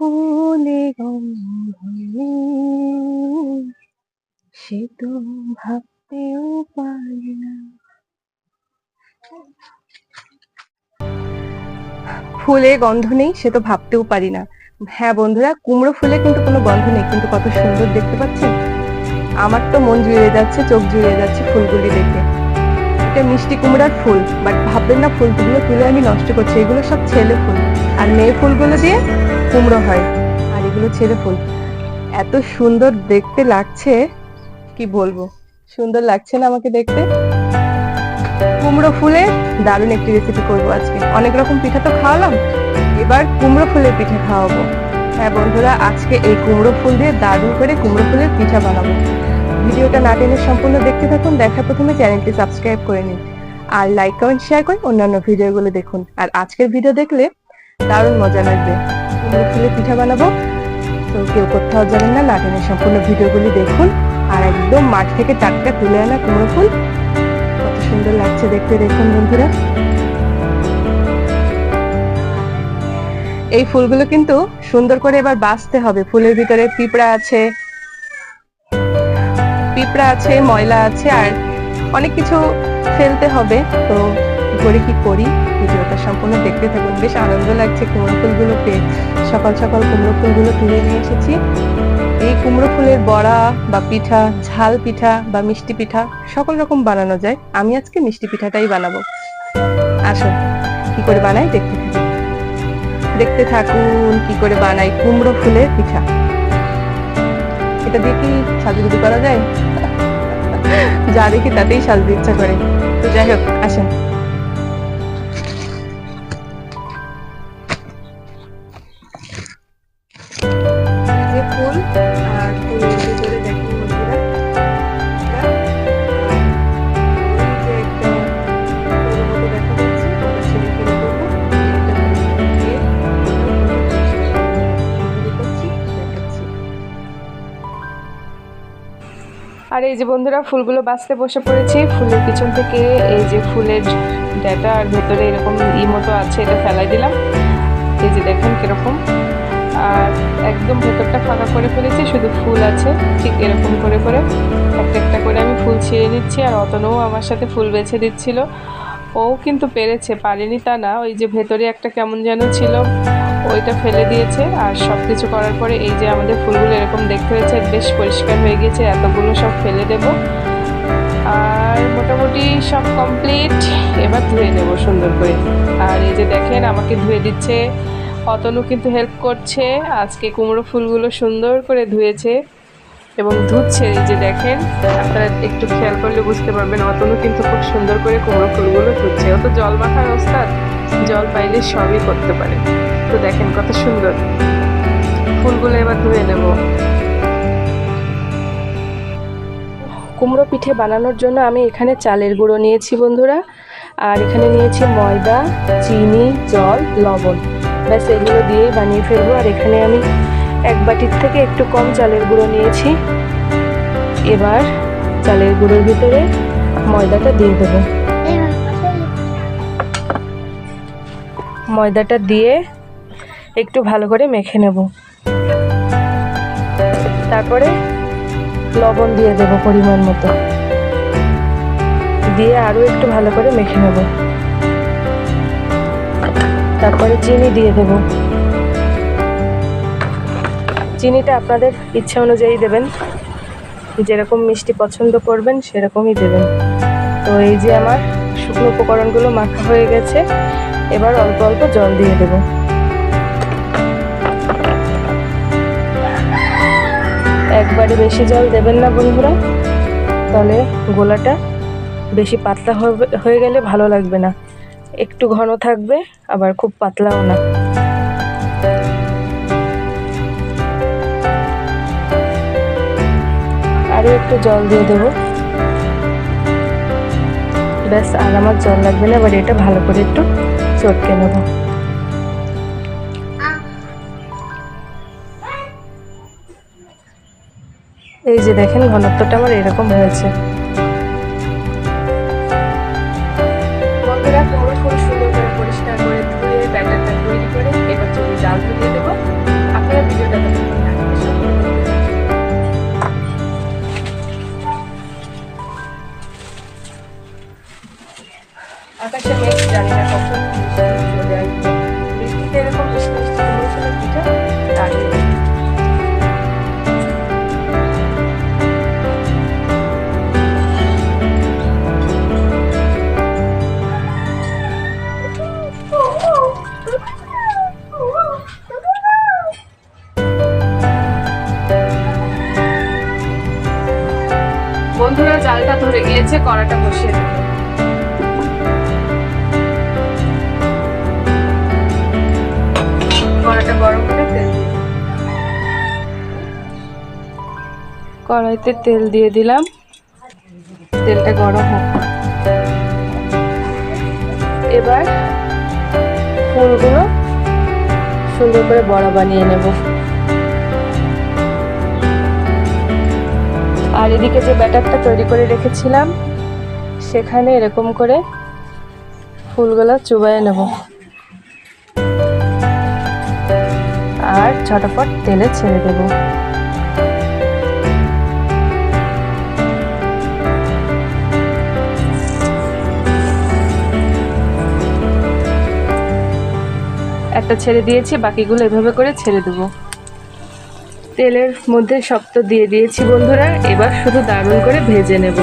ফুলে গন্ধে সে তো ভাবতেও পারি না। ফুলে গন্ধ নেই, সে তো ভাবতেও পারি না। হ্যাঁ বন্ধুরা, কুমড়ো ফুলে কিন্তু কোনো গন্ধ নেই, কিন্তু কত সুন্দর দেখতে পাচ্ছেন আমার তো মন জুড়িয়ে যাচ্ছে, চোখ জুড়িয়ে যাচ্ছে ফুলগুলি দেখে। এটা মিষ্টি কুমড়ার ফুল বাট ভাববেন না, ফুলগুলো তুলে আমি নষ্ট করছি। এগুলো সব ছেলে ফুল। আর মেয়ে ফুলগুলো দিয়ে কুমড়ো হয়। আর এগুলো ছেলে ফুল। এত সুন্দর দেখতে লাগছে, কি বলব? সুন্দর লাগছে না আমাকে দেখতে? কুমড়ো ফুলে দারুণ একটি রেসিপি করব আজকে। অনেক রকম পিঠা তো খাওয়ালাম। এবার কুমড়ো ফুলের পিঠে খাওয়াবো। হ্যাঁ বন্ধুরা, আজকে এই কুমড়ো ফুল দিয়ে দারুণ করে কুমড়ো ফুলের পিঠা বানাবো। ভিডিওটা না টেনে সম্পূর্ণ দেখতে থাকুন দেখা প্রথমে চ্যানেলটি সাবস্ক্রাইব করে নিন। আর লাইক, কমেন্ট শেয়ার করে অন্যান্য ভিডিওগুলো দেখুন। আর আজকের ভিডিও দেখলে দারুণ মজা লাগবে। কুমড়ো ফুলের পিঠা বানাবো। তো কেউ কোথাও যাবেন না না টেনে সম্পূর্ণ ভিডিওগুলি দেখুন। আর একদম মাঠ থেকে টাটকা তুলে আনা কুমড়ো ফুল। কত সুন্দর লাগছে দেখতে, দেখুন বন্ধুরা। এই ফুলগুলো কিন্তু সুন্দর করে এবার বাঁচতে হবে। ফুলের ভিতরে পিঁপড়া আছে পিঁপড়া আছে, ময়লা আছে, আর অনেক কিছু ফেলতে হবে। তো করে কি করি ভিডিওটা সম্পূর্ণ দেখতে থাকুন। বেশ আনন্দ লাগছে কুমড়ো ফুলগুলো পেয়ে। সকাল সকাল কুমড়ো ফুলগুলো তুলে নিয়ে এসেছি। এই কুমড়ো ফুলের বড়া বা পিঠা, ঝাল পিঠা বা মিষ্টি পিঠা সকল রকম বানানো যায়। আমি আজকে মিষ্টি পিঠাটাই বানাবো। আসুন, কি করে বানাই দেখতে থাকুন। দেখতে থাকুন কি করে বানাই কুমড়ো ফুলের পিঠা। এটা দিয়ে কি সাজুগুজু করা যায়? যা দেখি তাতেই সাজতে ইচ্ছা করে। তো যাই হোক, আসেন। আর এই যে বন্ধুরা, ফুলগুলো বাঁচতে বসে পড়েছি। ফুলের পিছন থেকে এই যে ফুলের ডাটা আর ভেতরে এরকম ই মতো আছে, এটা ফেলাই দিলাম। এই যে দেখেন কীরকম। আর একদম ভেতরটা ফাঁকা করে ফেলেছি, শুধু ফুল আছে, ঠিক এরকম করে করে একটা একটা করে আমি ফুল ছিঁড়ে নিচ্ছি, আর অতনও আমার সাথে ফুল বেছে দিচ্ছিল। ও কিন্তু পেরেছে, পারেনি তা না, ওই যে ভেতরে একটা কেমন যেন ছিল। ওইটা ফেলে দিয়েছে আর সব কিছু করার পরে এই যে আমাদের ফুলগুলো এরকম দেখতে হয়েছে, বেশ পরিষ্কার হয়ে গেছে এতগুলো সব ফেলে দেব। আর মোটামুটি সব কমপ্লিট এবার ধুয়ে নেব সুন্দর করে। আর এই যে দেখেন, আমাকে ধুয়ে দিচ্ছে। অতনু কিন্তু হেল্প করছে। আজকে কুমড়ো ফুলগুলো সুন্দর করে ধুয়েছে এবং ধুচ্ছে। এই যে দেখেন, আপনারা একটু খেয়াল করলে বুঝতে পারবেন, অতনু কিন্তু খুব সুন্দর করে কুমড়ো ফুলগুলো ধুচ্ছে। অত জল মাখার ওস্তাদ, জল পাইলে সবই করতে পারে। তো দেখেন কত সুন্দর। ফুলগুলো এবার ধুয়ে নেব। কুমড়ো পিঠে বানানোর জন্য আমি এখানে চালের গুঁড়ো নিয়েছি বন্ধুরা। আর এখানে নিয়েছি ময়দা, চিনি, জল, লবণ। ব্যাস, এগুলো দিয়েই বানিয়ে ফেলব। আর এখানে আমি এক বাটির থেকে একটু কম চালের গুঁড়ো নিয়েছি। এবার চালের গুঁড়োর ভিতরে ময়দাটা দিয়ে দেবো। ময়দাটা দিয়ে একটু ভালো করে মেখে নেব। তারপরে লবণ দিয়ে দেবো পরিমাণ মতো। দিয়ে আরও একটু ভালো করে মেখে নেব। তারপরে চিনি দিয়ে দেব। চিনিটা আপনাদের ইচ্ছা অনুযায়ী দেবেন। যেরকম মিষ্টি পছন্দ করবেন, সেরকমই দেবেন। তো এই যে আমার শুকনো উপকরণগুলো মাখা হয়ে গেছে, এবার অল্প অল্প জল দিয়ে দেব। একবারে বেশি জল দেবেন না বন্ধুরা। তাহলে গোলাটা বেশি পাতলা হয়ে গেলে ভালো লাগবে না। একটু ঘন থাকবে, আবার খুব পাতলাও না। আরও একটু জল দিয়ে দেবো। ব্যাস, আর আমার জল লাগবে না, এবার এটা ভালো করে একটু চটকে নেব। এই যে দেখেন ঘনত্বটা আমার এরকম হয়েছে। গিয়েছে কড়াটা বসিয়ে কড়াটা গরম করে তেল কড়াইতে তেল দিয়ে দিলাম। তেলটা গরম হোক। এবার ফুলগুলো সুন্দর করে বড়া বানিয়ে নেব। আর এদিকে যে ব্যাটারটা তৈরি করে রেখেছিলাম, সেখানে এরকম করে ফুলগুলো চুবাইয়ে নেব। আর ঝটপট তেলে ছেড়ে দেব। একটা ছেড়ে দিয়েছি, বাকিগুলো এভাবে করে ছেড়ে দেবো। তেলের মধ্যে সব তো দিয়ে দিয়েছি বন্ধুরা, এবার শুধু দারুণ করে ভেজে নেব।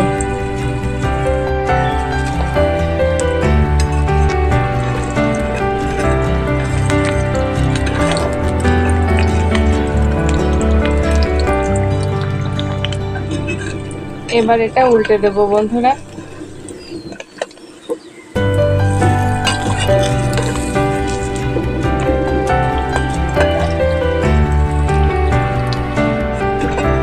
এবার এটা উল্টে দেব বন্ধুরা।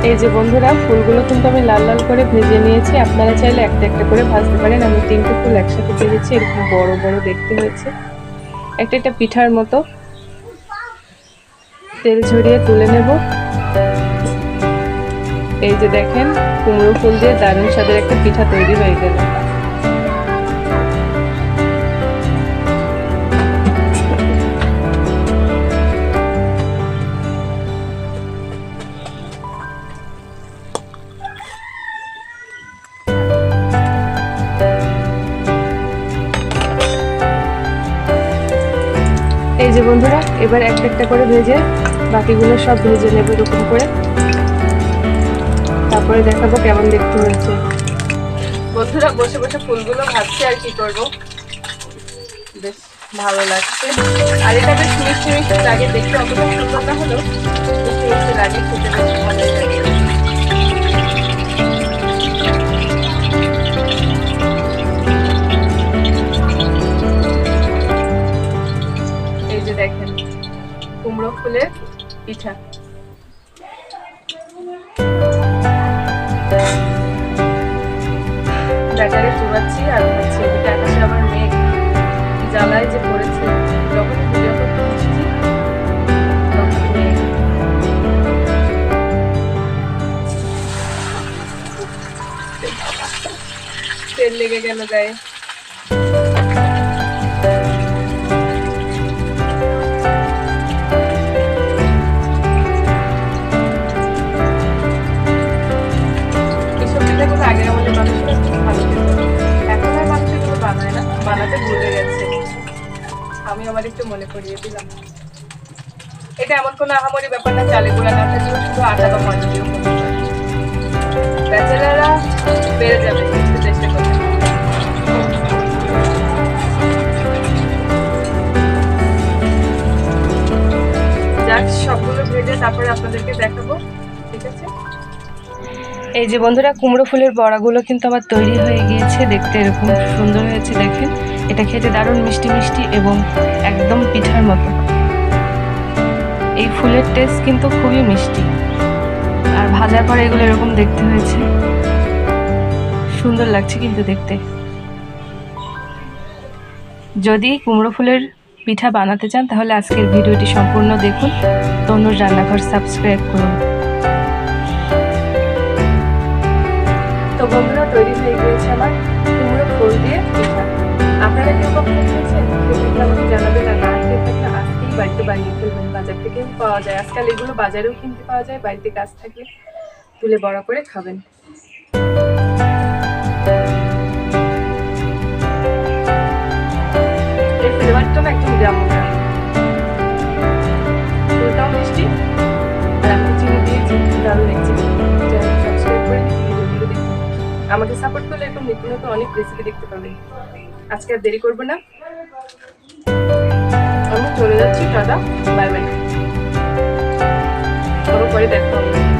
এই যে বন্ধুরা, ফুলগুলো কিন্তু আমি লাল লাল করে ভেজে নিয়েছি। আপনারা চাইলে একটা একটা করে ভাজতে পারেন। আমি তিনটে ফুল একসাথে ভেজেছি এরকম বড় বড় দেখতে হয়েছে। একটা একটা পিঠার মতো। তেল ঝরিয়ে তুলে নেব। এই যে দেখেন, কুমড়ো ফুল দিয়ে দারুণ স্বাদের একটা পিঠা তৈরি হয়ে গেল। যে বন্ধুরা, এবার একটা একটা করে ভেজে বাকিগুলো সব ভেজে নেব এরকম করে। তারপরে দেখাবো কেমন দেখতে হয়েছে। বন্ধুরা, বসে বসে ফুলগুলো ভাবছি আর কি করব? বেশ ভালো লাগছে। আর এটা বেশ মিষ্টি মিষ্টি লাগে, দেখতে অতটা সুন্দর না হলেও মিষ্টি মিষ্টি লাগে, খেতে কুমড়ো ফুলের পিঠা। ব্যাটারে চুবাচ্ছি আর ভাবছি এদিকে আবার মেঘ জ্বালায় যে পড়েছে যখন তেল লেগে গেল গায়ে। আহামরি ব্যাপার না চালে গুঁড়া না থাকলেও শুধু আটা বা করতে পারে ব্যাচেলাররা বেড়ে যাবে তারপরে আপনাদেরকে এই যে বন্ধুরা, কুমড়ো ফুলের বড়াগুলো কিন্তু আমার তৈরি হয়ে গিয়েছে, দেখতে এরকম সুন্দর হয়েছে দেখেন। এটা খেতে দারুণ মিষ্টি মিষ্টি এবং একদম পিঠার মতো। এই ফুলের টেস্ট কিন্তু খুবই মিষ্টি। আর ভাজার পরে এগুলো এরকম দেখতে হয়েছে। সুন্দর লাগছে কিন্তু দেখতে। যদি কুমড়ো ফুলের পিঠা বানাতে চান, তাহলে আজকের ভিডিওটি সম্পূর্ণ দেখুন। তনুর রান্নাঘর সাবস্ক্রাইব করুন। বন্ধুরা, তৈরি হয়ে গিয়েছে আমার কুমড়ো ফুল দিয়ে পিঠা। আপনারা কেউ কখনো খেয়েছেন? খেতে আমাকে জানাবেন, আর না খেয়ে থাকলে আজকেই বাড়িতে বানিয়ে ফেলবেন। পাওয়া যায়। আজকাল এগুলো বাজারেও কিনতে পাওয়া যায়, বাড়িতে গাছ থাকলে তুলে বড় করে খাবেন। আমাকে সাপোর্ট করলে এরকম নিত্য নতুন অনেক রেসিপি দেখতে পাবেন। আজকে আর দেরি করব না। আমি চলে যাচ্ছি, টাটা বাই বাই পরে দেখা হবে